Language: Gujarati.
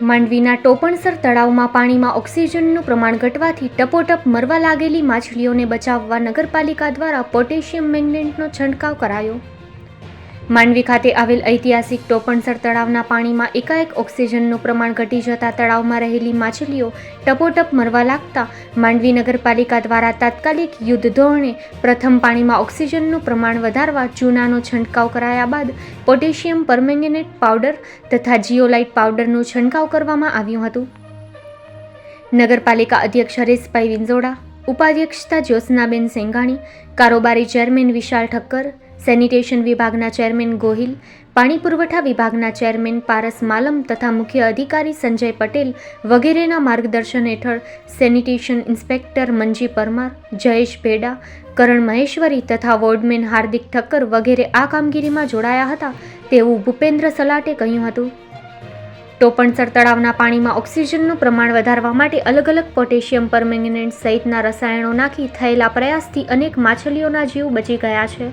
માંડવીના ટોપણસર તળાવમાં પાણીમાં ઓક્સિજનનું પ્રમાણ ઘટવાથી ટપોટપ મરવા લાગેલી માછલીઓને બચાવવા નગરપાલિકા દ્વારા પોટેશિયમ મેગ્નેટનો છંટકાવ કરાયો. માંડવી ખાતે આવેલ ઐતિહાસિક ટોપણસર તળાવના પાણીમાં એકાએક ઓક્સિજનનું પ્રમાણ ઘટી જતાં તળાવમાં રહેલી માછલીઓ ટપોટપ મરવા લાગતા માંડવી નગરપાલિકા દ્વારા તાત્કાલિક યુદ્ધ ધોરણે પ્રથમ પાણીમાં ઓક્સિજનનું પ્રમાણ વધારવા ચૂનાનો છંટકાવ કરાયા બાદ પોટેશિયમ પરમેંગેનેટ પાવડર તથા જીઓલાઇટ પાવડરનું છંટકાવ કરવામાં આવ્યું હતું. નગરપાલિકા અધ્યક્ષ હરેશભાઈ વિંજોડા ઉપાધ્યક્ષતા જ્યોત્સનાબેન સેંઘાણી કારોબારી ચેરમેન વિશાલ ઠક્કર સેનિટેશન વિભાગના ચેરમેન ગોહિલ, પાણી પુરવઠા વિભાગના ચેરમેન પારસ માલમ તથા મુખ્ય અધિકારી સંજય પટેલ વગેરેના માર્ગદર્શન હેઠળ સેનિટેશન ઇન્સ્પેક્ટર મંજી પરમાર, જયેશ ભેડા, કરણ મહેશ્વરી તથા વોર્ડમેન હાર્દિક ઠક્કર વગેરે આ કામગીરીમાં જોડાયા હતા તેવું ભૂપેન્દ્ર સલાટે કહ્યું હતું. ટોપણસર તળાવના પાણીમાં ઓક્સિજનનું પ્રમાણ વધારવા માટે અલગ અલગ પોટેશિયમ પરમેંગનેટ સહિતના રસાયણો નાખી થયેલા પ્રયાસથી અનેક માછલીઓના જીવ બચી ગયા છે.